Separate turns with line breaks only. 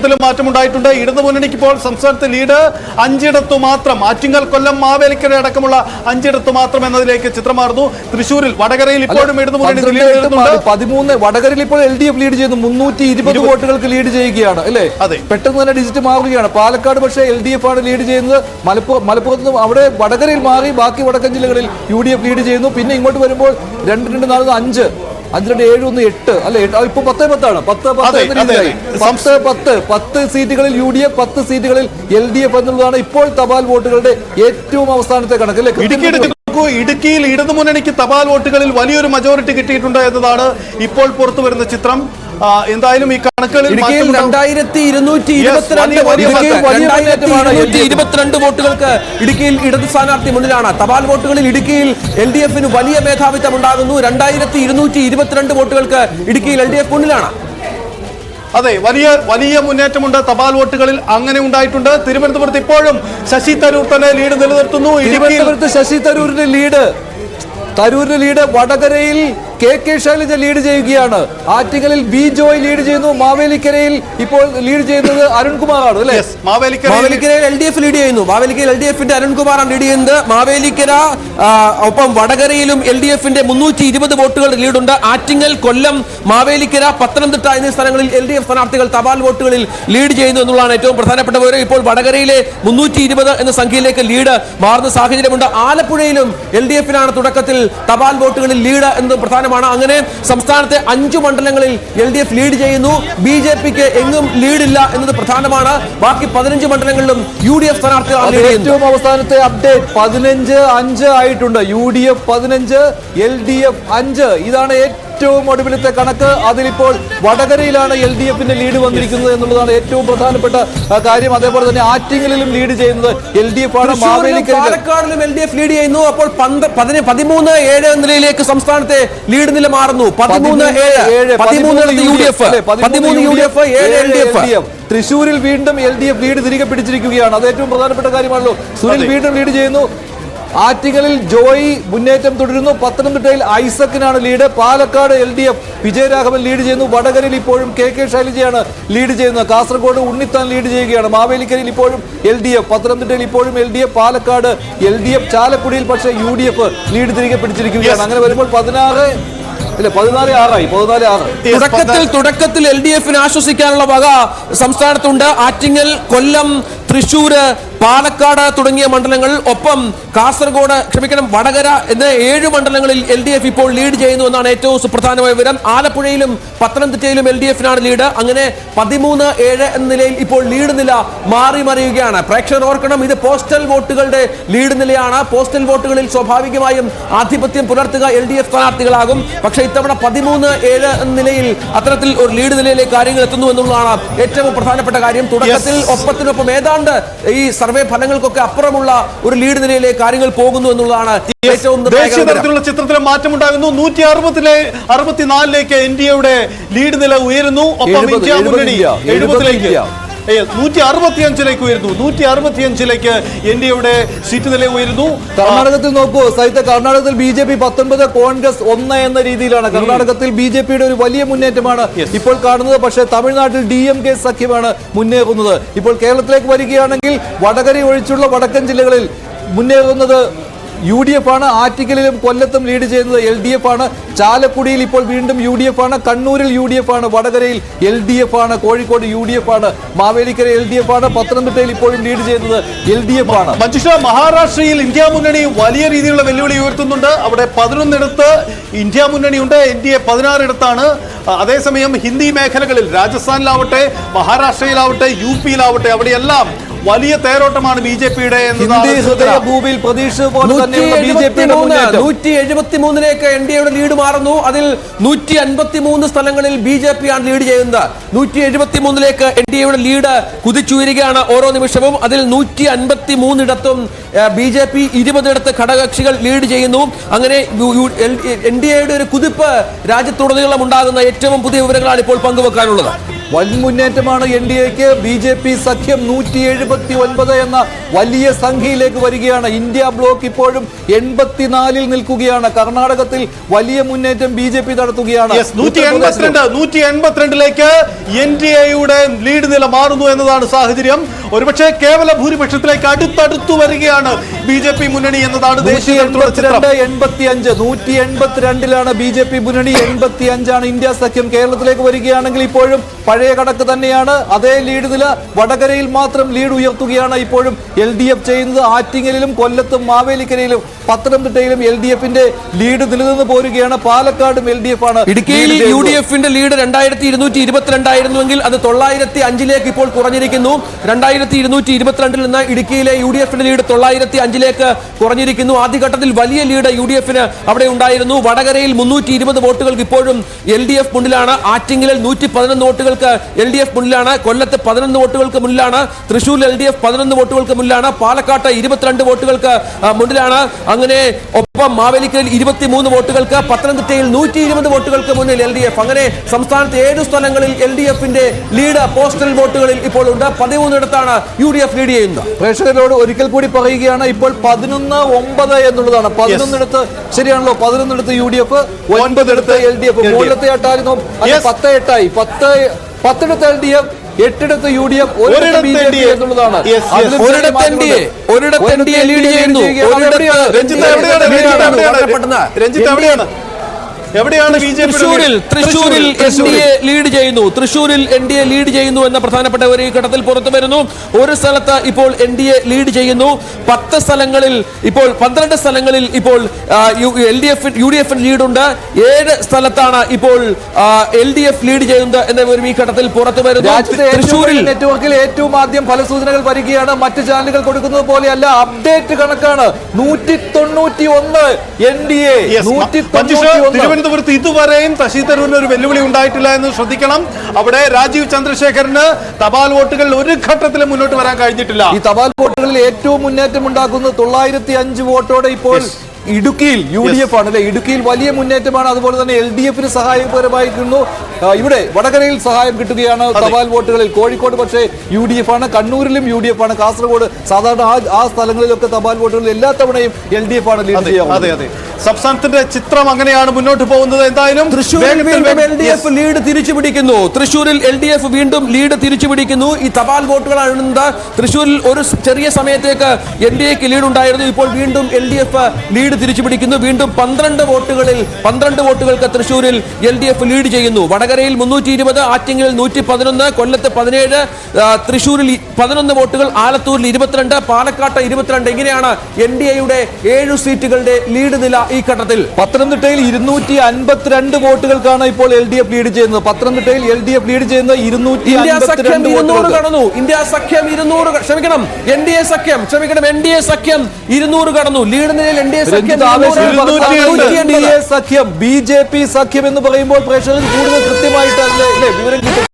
ചിത്രത്തിലും മാറ്റമുണ്ടായിട്ടുണ്ട്. ഇടതു മുന്നണിക്ക് ഇപ്പോൾ സംസ്ഥാനത്ത് ലീഡ് അഞ്ചിടത്തു മാത്രം ആറ്റിങ്ങൽ കൊല്ലം മാവേലിക്കര അടക്കമുള്ള അഞ്ചിടത്തു മാത്രം എന്നതിലേക്ക് ചിത്രം മാറുന്നു. തൃശൂരിൽ വടകരയിൽ ഇപ്പോഴും ഇടതു മുന്നണി
പതിമൂന്ന് വടകരയിൽ ഇപ്പോൾ എൽ ഡി എഫ് ലീഡ് ചെയ്യുന്നു. മുന്നൂറ്റി ഇരുപത്.
ഇരുപത്.
വോട്ടുകൾക്ക് ലീഡ് ചെയ്യുകയാണ് അല്ലേ?
അതെ.
പെട്ടെന്ന് തന്നെ ഡിജിറ്റ് മാറുകയാണ്. പാലക്കാട് പക്ഷേ എൽ ഡി എഫ് ആണ് ലീഡ് ചെയ്യുന്നത്. മലപ്പുറം മലപ്പുറത്ത് നിന്നും അവിടെ വടകരയിൽ മാറി ബാക്കി വടക്കൻ ജില്ലകളിൽ യു ഡി എഫ് ലീഡ് ചെയ്യുന്നു. പിന്നെ ഇങ്ങോട്ട് വരുമ്പോൾ രണ്ട് രണ്ട് നാല് അഞ്ച് അഞ്ച് രണ്ട് ഏഴ് ഒന്ന് എട്ട്. അല്ലെ ഇപ്പൊ പത്ത് പത്താണ്. പത്ത് പത്ത്
അതെ,
എന്ന രീതിയിലായി. പത്ത് പത്ത് പത്ത് സീറ്റുകളിൽ യു ഡി എഫ് പത്ത് സീറ്റുകളിൽ എൽ ഡി എഫ് എന്നുള്ളതാണ് ഇപ്പോൾ തപാൽ വോട്ടുകളുടെ ഏറ്റവും അവസാനത്തെ കണക്ക് അല്ലെ?
ഇടുക്കി ഇടുക്കിയിൽ ഇടതു മുന്നണിക്ക് തപാൽ വോട്ടുകളിൽ വലിയൊരു മജോറിറ്റി കിട്ടിയിട്ടുണ്ട് എന്നതാണ് ഇപ്പോൾ പുറത്തു വരുന്ന ചിത്രം. എന്തായാലും ഈ കണക്കുകളിൽ
രണ്ടായിരത്തി ഇരുന്നൂറ്റി. ഇരുപത്തിരണ്ട് വോട്ടുകൾക്ക് ഇടുക്കിയിൽ ഇടത് സ്ഥാനാർത്ഥി മുന്നിലാണ്. തപാൽ വോട്ടുകളിൽ ഇടുക്കിയിൽ എൽ ഡി എഫിന് വലിയ മേധാവിത്വം ഉണ്ടാകുന്നു. രണ്ടായിരത്തി ഇരുന്നൂറ്റി ഇരുപത്തിരണ്ട് വോട്ടുകൾക്ക് ഇടുക്കിയിൽ എൽ ഡി എഫ് മുന്നിലാണ്.
അതെ വലിയ വലിയ മുന്നേറ്റമുണ്ട്. തപാൽ വോട്ടുകളിൽ അങ്ങനെ ഉണ്ടായിട്ടുണ്ട്. തിരുവനന്തപുരത്ത് ഇപ്പോഴും ശശി തരൂർ തന്നെ ലീഡ് നിലനിർത്തുന്നു.
തിരുവനന്തപുരത്ത് ശശി തരൂരിന്റെ ലീഡ്. തരൂരിന്റെ ലീഡ് വടകരയിൽ കെ കെ ശൈലജ ലീഡ് ചെയ്യുകയാണ്. ആറ്റിങ്ങലിൽ ബി ജോയ് ലീഡ് ചെയ്യുന്നു. മാവേലിക്കരയിൽ ഇപ്പോൾ ലീഡ് ചെയ്യുന്നത് അരുൺകുമാറാണ് അല്ലേ?
മാവേലിക്കരയിൽ
എൽ ഡി എഫ് ലീഡ് ചെയ്യുന്നു. മാവേലിക്കരയിൽ എൽ ഡി എഫിന്റെ അരുൺകുമാറാണ് ലീഡ് ചെയ്യുന്നത്. മാവേലിക്കര ഒപ്പം വടകരയിലും എൽ ഡി എഫിന്റെ മുന്നൂറ്റി ഇരുപത് വോട്ടുകൾ ലീഡുണ്ട് ആറ്റിങ്ങൽ കൊല്ലം മാവേലിക്കര പത്തനംതിട്ട എന്നീ സ്ഥലങ്ങളിൽ എൽ ഡി എഫ് സ്ഥാനാർത്ഥികൾ തപാൽ വോട്ടുകളിൽ ലീഡ് ചെയ്യുന്നു എന്നുള്ളതാണ് ഏറ്റവും പ്രധാനപ്പെട്ട വിവരം. ഇപ്പോൾ വടകരയിലെ മുന്നൂറ്റി ഇരുപത് എന്ന സംഖ്യയിലേക്ക് ലീഡ് മാറുന്ന സാഹചര്യമുണ്ട്. ആലപ്പുഴയിലും എൽ ഡി എഫിനാണ് തുടക്കത്തിൽ തപാൽ വോട്ടുകളിൽ ലീഡ് എന്നത് പ്രധാനമാണ്. അങ്ങനെ സംസ്ഥാനത്തെ അഞ്ചു മണ്ഡലങ്ങളിൽ എൽ ഡി എഫ് ലീഡ് ചെയ്യുന്നു. ബി ജെ പിക്ക് എങ്ങും ലീഡില്ല എന്നത് പ്രധാനമാണ്. ബാക്കി പതിനഞ്ച് മണ്ഡലങ്ങളിലും യു ഡി എഫ് സ്ഥാനാർത്ഥികളാണ്
ഏറ്റവും അവസാനത്തെ അപ്ഡേറ്റ് പതിനഞ്ച് അഞ്ച് ആയിട്ടുണ്ട്. യു ഡി എഫ് പതിനഞ്ച് എൽ ഡി എഫ് അഞ്ച്. ഇതാണ് ഏറ്റവും ഒടുവിലത്തെ കണക്ക് അതിലിപ്പോൾ വടകരയിലാണ് എൽ ഡി എഫിന്റെ ലീഡ് വന്നിരിക്കുന്നത് എന്നുള്ളതാണ് ഏറ്റവും പ്രധാനപ്പെട്ട കാര്യം. അതേപോലെ തന്നെ ആറ്റിങ്ങലിലും ലീഡ് ചെയ്യുന്നത് എൽ ഡി എഫ് ആണ്
പാലക്കാടിലും എൽ ഡി എഫ് ലീഡ് ചെയ്യുന്നു. അപ്പോൾ പതിമൂന്ന് ഏഴ് എന്ന നിലയിലേക്ക് സംസ്ഥാനത്തെ ലീഡ് നില മാറുന്നു. പതിമൂന്ന് ഏഴ് പതിമൂന്ന് യു ഡി എഫ്? പതിമൂന്ന് യു ഡി എഫ് ഏഴ് എൽ ഡി എഫ്.
തൃശൂരിൽ വീണ്ടും എൽ ഡി എഫ് ലീഡ് തിരികെ പിടിച്ചിരിക്കുകയാണ്. അത് ഏറ്റവും പ്രധാനപ്പെട്ട കാര്യമാണല്ലോ. സുനിൽ വീണ്ടും ലീഡ് ചെയ്യുന്നു. ആറ്റിങ്ങലിൽ ജോയി മുന്നേറ്റം തുടരുന്നു. പത്തനംതിട്ടയിൽ ഐസക്കിനാണ് lead Palakkad L D F Vijayaraghavan lead ചെയ്യുന്നു. വടകരയിൽ ഇപ്പോഴും കെ കെ ശൈലജയാണ് ലീഡ് ചെയ്യുന്നത്. കാസർഗോഡ് ഉണ്ണിത്താൻ ലീഡ് ചെയ്യുകയാണ്. മാവേലിക്കരയിൽ ഇപ്പോഴും എൽ ഡി എഫ് പത്തനംതിട്ടയിൽ ഇപ്പോഴും L D F Palakkad L D F ചാലക്കുടിയിൽ പക്ഷേ യു ഡി എഫ് ലീഡ് തിരികെ പിടിച്ചിരിക്കുകയാണ്. അങ്ങനെ വരുമ്പോൾ പതിനാറ്
തുടക്കത്തിൽ തുടക്കത്തിൽ എൽ ഡി എഫിന് ആശ്വസിക്കാനുള്ള വക സംസ്ഥാനത്തുണ്ട്. ആറ്റിങ്ങൽ കൊല്ലം തൃശൂര് പാലക്കാട് തുടങ്ങിയ മണ്ഡലങ്ങൾ ഒപ്പം കാസർഗോഡ് ക്ഷമിക്കണം വടകര എന്ന ഏഴ് മണ്ഡലങ്ങളിൽ എൽ ഡി എഫ് ഇപ്പോൾ ലീഡ് ചെയ്യുന്നു എന്നാണ് ഏറ്റവും സുപ്രധാനമായ വിവരം. ആലപ്പുഴയിലും പത്തനംതിട്ടയിലും എൽ ഡി എഫിനാണ് ലീഡ് അങ്ങനെ പതിമൂന്ന് ഏഴ് എന്ന നിലയിൽ ഇപ്പോൾ ലീഡ് നില മാറി മറിയുകയാണ്. പ്രേക്ഷകർ ഓർക്കണം ഇത് പോസ്റ്റൽ വോട്ടുകളുടെ ലീഡ് നിലയാണ്. പോസ്റ്റൽ വോട്ടുകളിൽ സ്വാഭാവികമായും ആധിപത്യം പുലർത്തുക എൽ ഡി എഫ് സ്ഥാനാർത്ഥികളാകും. പക്ഷേ ഇത്തവണ പതിമൂന്ന് ഏഴ് എന്ന നിലയിൽ അത്തരത്തിൽ ഒരു ലീഡ് നിലയിലേക്ക് കാര്യങ്ങൾ എത്തുന്നു എന്നുള്ളതാണ് ഏറ്റവും പ്രധാനപ്പെട്ട കാര്യം. തുടക്കത്തിൽ ഒപ്പത്തിനൊപ്പം ഏതാണ്ട് ഈ സർവേ ഫലങ്ങൾക്കൊക്കെ അപ്പുറമുള്ള ഒരു ലീഡ് നിലയിലേക്ക് കാര്യങ്ങൾ പോകുന്നു എന്നുള്ളതാണ് ഏറ്റവും
ദേശീയ
തരത്തിലുള്ള
ചിത്രത്തിൽ മാറ്റം ഉണ്ടാകുന്നു നൂറ്റി അറുപത്തിലെ അറുപത്തിനാലിലേക്ക് ഇന്ത്യയുടെ ലീഡ് നില ഉയരുന്നു. ഒപ്പം ഇന്ത്യ മുന്നണി എഴുപതിലേക്ക്. നൂറ്റി അറുപത്തി അഞ്ചിലേക്ക് ഉയരുന്നു. നൂറ്റി അറുപത്തി അഞ്ചിലേക്ക് എൻ ഡി എയുടെ സീറ്റ് നില ഉയരുന്നു.
കർണാടകത്തിൽ നോക്കൂ സഹിത കർണാടകത്തിൽ ബി ജെ പി പത്തൊൻപത് കോൺഗ്രസ് ഒന്ന് എന്ന രീതിയിലാണ്. കർണാടകത്തിൽ ബി ജെ പിയുടെ ഒരു വലിയ മുന്നേറ്റമാണ് ഇപ്പോൾ കാണുന്നത്. പക്ഷേ തമിഴ്നാട്ടിൽ ഡി എം കെ സഖ്യമാണ് മുന്നേറുന്നത്. ഇപ്പോൾ കേരളത്തിലേക്ക് വരികയാണെങ്കിൽ വടകര ഒഴിച്ചുള്ള വടക്കൻ ജില്ലകളിൽ മുന്നേറുന്നത് യു ഡി എഫ് ആണ് ആറ്റിക്കലിലും കൊല്ലത്തും ലീഡ് ചെയ്യുന്നത്. എൽ ഡി എഫ് ആണ് ചാലക്കുടിയിൽ ഇപ്പോൾ വീണ്ടും യു ഡി എഫ് ആണ് കണ്ണൂരിൽ യു ഡി എഫ് ആണ് വടകരയിൽ എൽ ഡി എഫ് ആണ് കോഴിക്കോട് യു ഡി എഫ് ആണ് മാവേലിക്കര എൽ ഡി എഫ് ആണ് പത്തനംതിട്ടയിൽ ഇപ്പോഴും ലീഡ് ചെയ്യുന്നത് എൽ ഡി എഫ് ആണ്
മഞ്ജുഷ മഹാരാഷ്ട്രയിൽ ഇന്ത്യ മുന്നണി വലിയ രീതിയിലുള്ള വെല്ലുവിളി ഉയർത്തുന്നുണ്ട്. അവിടെ പതിനൊന്നിടത്ത് ഇന്ത്യ മുന്നണിയുണ്ട്. എൻ ഡി എ പതിനാറിടത്താണ്. അതേസമയം ഹിന്ദി മേഖലകളിൽ രാജസ്ഥാനിലാവട്ടെ മഹാരാഷ്ട്രയിലാവട്ടെ യു പിയിലാവട്ടെ അവിടെയെല്ലാം വലിയ തേരോട്ടമാണ് ബി ജെ പിയുടെ
ഭൂമിയിൽ പ്രതീക്ഷ പോലെ
നൂറ്റി എഴുപത്തി മൂന്നിലേക്ക് എൻ ഡി എയുടെ ലീഡ് മാറുന്നു. അതിൽ നൂറ്റി അൻപത്തി മൂന്ന് സ്ഥലങ്ങളിൽ ബി ജെ പി ആണ് ലീഡ് ചെയ്യുന്നത്. നൂറ്റി എഴുപത്തി മൂന്നിലേക്ക് എൻ ഡി എയുടെ ലീഡ് കുതിച്ചുയരുകയാണ് ഓരോ നിമിഷവും. അതിൽ നൂറ്റി അൻപത്തി മൂന്നിടത്തും ബി ജെ പി ഇരുപതിടത്ത് ഘടകകക്ഷികൾ ലീഡ് ചെയ്യുന്നു. അങ്ങനെ എൻ ഡി എയുടെ ഒരു കുതിപ്പ് രാജ്യത്തുടനീളം ഉണ്ടാകുന്ന ഏറ്റവും പുതിയ വിവരങ്ങളാണ് ഇപ്പോൾ പങ്കുവെക്കാനുള്ളത്.
വൻ മുന്നേറ്റമാണ് എൻ ഡി എക്ക്. ബി ജെ പി സഖ്യം നൂറ്റി എഴുപത്തി ഒൻപത് എന്ന വലിയ സംഖ്യയിലേക്ക് വരികയാണ്. ഇന്ത്യ ബ്ലോക്ക് ഇപ്പോഴും എൺപത്തിനാലിൽ നിൽക്കുകയാണ്. കർണാടകത്തിൽ വലിയ മുന്നേറ്റം ബി ജെ പി നടത്തുകയാണ്.
നൂറ്റി എൺപത്തിരണ്ടിലേക്ക് എൻ ഡി എയുടെ ലീഡ് നില മാറുന്നു എന്നതാണ് സാഹചര്യം. ഒരുപക്ഷെ കേവല ഭൂരിപക്ഷത്തിലേക്ക് അടുത്തടുത്തു വരികയാണ് ബി ജെ പി മുന്നണി എന്നതാണ് ദേശീയ
എൺപത്തിയഞ്ച് എൺപത്തി അഞ്ച് നൂറ്റി എൺപത്തിരണ്ടിലാണ് ബി ജെ പി മുന്നണി. എൺപത്തി അഞ്ചാണ് ഇന്ത്യ സഖ്യം കേരളത്തിലേക്ക് വരികയാണെങ്കിൽ ഇപ്പോഴും പഴയ കണക്ക് തന്നെയാണ്. അതേ ലീഡ് നില വടകരയിൽ മാത്രം ലീഡ് ഉയർത്തുകയാണ് ഇപ്പോഴും എൽ ചെയ്യുന്നത്. ആറ്റിങ്ങലിലും കൊല്ലത്തും മാവേലിക്കരയിലും പത്തനംതിട്ടയിലും എൽ ഡി എഫിന്റെ ലീഡ് നിലനിന്ന് പോരുകയാണ്. പാലക്കാടും എൽ ഡി എഫ് ആണ്
ഇടുക്കിയിൽ യു ഡി എഫിന്റെ ലീഡ് രണ്ടായിരത്തി ഇരുന്നൂറ്റി ഇരുപത്തിരണ്ടായിരുന്നുവെങ്കിൽ അത് തൊള്ളായിരത്തി അഞ്ചിലേക്ക് ഇപ്പോൾ കുറഞ്ഞിരിക്കുന്നു. രണ്ടായിരത്തി ഇരുന്നൂറ്റി ഇരുപത്തിരണ്ടിൽ നിന്ന് ഇടുക്കിയിലെ യു ഡി എഫിന്റെ ലീഡ് തൊള്ളായിരത്തി അഞ്ചിലേക്ക് കുറഞ്ഞിരിക്കുന്നു. ആദ്യഘട്ടത്തിൽ വലിയ ലീഡ് യു ഡി എഫിന് അവിടെ ഉണ്ടായിരുന്നു. വടകരയിൽ മുന്നൂറ്റി ഇരുപത് വോട്ടുകൾക്ക് ഇപ്പോഴും എൽ ഡി എഫ് മുന്നിലാണ്. ആറ്റിങ്ങലിൽ നൂറ്റി പതിനൊന്ന് വോട്ടുകൾക്ക് എൽ ഡി എഫ് മുന്നിലാണ്. കൊല്ലത്ത് പതിനൊന്ന് വോട്ടുകൾക്ക് മുന്നിലാണ്. തൃശൂരിൽ എൽ ഡി എഫ് പതിനൊന്ന് വോട്ടുകൾക്ക് മുന്നിലാണ്. പാലക്കാട്ട് ഇരുപത്തിരണ്ട് വോട്ടുകൾക്ക് മുന്നിലാണ്. അങ്ങനെ ഒപ്പം മാവേലിക്കലിൽ ഇരുപത്തിമൂന്ന് വോട്ടുകൾക്ക് പത്തനംതിട്ടയിൽ നൂറ്റി ഇരുപത് വോട്ടുകൾക്ക് മുന്നിൽ എൽ ഡി എഫ്. അങ്ങനെ സംസ്ഥാനത്ത് ഏഴ് സ്ഥലങ്ങളിൽ എൽ ഡി എഫിന്റെ ലീഡ് പോസ്റ്റൽ വോട്ടുകളിൽ ഇപ്പോൾ ഉണ്ട്. പതിമൂന്നിടത്താണ് യു ഡി എഫ് ലീഡ് ചെയ്യുന്നത്.
പ്രേക്ഷകരോട് ഒരിക്കൽ കൂടി പറയുകയാണ് ഇപ്പോൾ പതിനൊന്ന് ഒമ്പത് എന്നുള്ളതാണ്. പതിനൊന്നിടത്ത് ശരിയാണല്ലോ പതിനൊന്നിടത്ത് യു ഡി എഫ് ഒൻപതിടത്ത് എൽ ഡി എഫ്. മൂന്നിടത്തെ എട്ടായിരുന്നു. പത്ത് എട്ടായി. പത്ത് പത്തിടത്ത് എൽ ഡി എഫ് എട്ടിടത്ത് യു ഡി എഫ്. എന്നുള്ളതാണ്.
ഒരിടത്ത്. NDA, ഒരിടത്ത് NDA ചെയ്യുന്നു. ഒരിടത്ത്
രഞ്ജിത്ത് എവിടെയാണ്? എവിടെയാണ് ബി ജെ
തൃശൂരിൽ തൃശൂരിൽ എൻ ഡി എ ലീഡ് ചെയ്യുന്നു. തൃശൂരിൽ എൻ ഡി എ ലീഡ് ചെയ്യുന്നു എന്ന പ്രധാനപ്പെട്ട ഒരു ഘട്ടത്തിൽ പുറത്തു വരുന്നു. ഒരു സ്ഥലത്ത് ഇപ്പോൾ എൻ ഡി എ ലീഡ് ചെയ്യുന്നു. പത്ത് സ്ഥലങ്ങളിൽ ഇപ്പോൾ പന്ത്രണ്ട് സ്ഥലങ്ങളിൽ ഇപ്പോൾ L D F U D എഫിന് ലീഡുണ്ട് ഏഴ് സ്ഥലത്താണ് ഇപ്പോൾ എൽ ഡി എഫ് ലീഡ് ചെയ്യുന്നത് എന്ന ഒരു ഈ ഘട്ടത്തിൽ പുറത്തു വരുന്നു.
തൃശ്ശൂരിൽ
തൃശൂരിൽ
നെറ്റ്വർക്കിൽ ഏറ്റവും ആദ്യം ഫലസൂചനകൾ വരികയാണ്. മറ്റ് ചാനലുകൾ കൊടുക്കുന്നത് പോലെയല്ല. അപ്ഡേറ്റ് കണക്കാണ്. നൂറ്റി തൊണ്ണൂറ്റി ഒന്ന് എൻ ഡി എ നൂറ്റി തൊണ്ണൂറ്റി ഒന്ന്
തിരുവനന്തപുരത്ത് ഇതുവരെയും ശശി തരൂരിന് ഒരു വെല്ലുവിളി ഉണ്ടായിട്ടില്ല എന്ന് ശ്രദ്ധിക്കണം. അവിടെ രാജീവ് ചന്ദ്രശേഖരന് തപാൽ വോട്ടുകൾ ഒരു ഘട്ടത്തിലും മുന്നോട്ട് വരാൻ കഴിഞ്ഞിട്ടില്ല.
ഈ തപാൽ വോട്ടുകളിൽ ഏറ്റവും മുന്നേറ്റം ഉണ്ടാക്കുന്നത് തൊള്ളായിരത്തി അഞ്ച് വോട്ടോടെ ഇപ്പോൾ ഇടുക്കിയിൽ യു ഡി എഫ് ആണ് അല്ലെ? ഇടുക്കിയിൽ വലിയ മുന്നേറ്റമാണ്. അതുപോലെ തന്നെ എൽ ഡി എഫിന് സഹായപരമായിരുന്നു ഇവിടെ വടകരയിൽ സഹായം കിട്ടുകയാണ് തപാൽ വോട്ടുകളിൽ. കോഴിക്കോട് പക്ഷേ യു ഡി എഫ് ആണ്. കണ്ണൂരിലും യു ഡി എഫ് ആണ്. കാസർഗോഡ് സാധാരണ ആ ആ സ്ഥലങ്ങളിലൊക്കെ തപാൽ വോട്ടുകളിൽ എല്ലാ തവണയും എൽ ഡി എഫ് ആണ് ലീഡ്
അതെ അതെ അതെ. സംസ്ഥാനത്തിന്റെ ചിത്രം അങ്ങനെയാണ് മുന്നോട്ട് പോകുന്നത്. എന്തായാലും തൃശ്ശൂരിൽ
വീണ്ടും എൽ ഡി എഫ് ലീഡ് തിരിച്ചു പിടിക്കുന്നു തൃശ്ശൂരിൽ എൽ ഡി എഫ് വീണ്ടും ലീഡ് തിരിച്ചു പിടിക്കുന്നു ഈ തപാൽ വോട്ടുകളാണ് തൃശ്ശൂരിൽ ഒരു ചെറിയ സമയത്തേക്ക് എൻ ഡി എക്ക് ലീഡ് ഉണ്ടായിരുന്നു ഇപ്പോൾ വീണ്ടും എൽ ഡി എഫ് ലീഡ് തിരിച്ചു പിടിക്കുന്നു വീണ്ടും പന്ത്രണ്ട് വോട്ടുകളിൽ പന്ത്രണ്ട് വോട്ടുകൾക്ക് തൃശൂരിൽ എൽ ഡി എഫ് ലീഡ് ചെയ്യുന്നു. വടകരയിൽ മുന്നൂറ്റി ഇരുപത് ആറ്റിങ്ങലിൽ നൂറ്റി പതിനൊന്ന് കൊല്ലത്ത് പതിനേഴ് തൃശൂരിൽ പതിനൊന്ന് വോട്ടുകൾ ആലത്തൂരിൽ ഇരുപത്തിരണ്ട് പാലക്കാട്ട് ഇരുപത്തിരണ്ട്. ഇങ്ങനെയാണ് എൻ ഡി എയുടെ ഏഴു സീറ്റുകളുടെ ലീഡ് നില ഈ ഘട്ടത്തിൽ.
പത്തനംതിട്ടയിൽ ഇരുന്നൂറ്റി അൻപത്തിരണ്ട് വോട്ടുകൾക്കാണ് ഇപ്പോൾ എൽ ഡി എഫ് ലീഡ് ചെയ്യുന്നത്. പത്തനംതിട്ടയിൽ എൽ ഡി എഫ് ലീഡ് ചെയ്യുന്ന ഇരുന്നൂറ്റി
ഇരുന്നൂറ് കടന്നു. ഇന്ത്യ സഖ്യം ഇരുന്നൂറ് ക്ഷമിക്കണം. എൻ ഡി എ സഖ്യം. ക്ഷമിക്കണം എൻ ഡി എ സഖ്യം ഇരുന്നൂറ് കടന്നു. ലീഡ് നിലയിൽ എൻ ഡി എ സഖ്യം
സഖ്യം. ബി ജെ പി സഖ്യം എന്ന് പറയുമ്പോൾ പ്രേക്ഷകർക്ക് കൂടുതൽ കൃത്യമായിട്ട് അതിലെ അല്ലേ, വിവരം കിട്ടും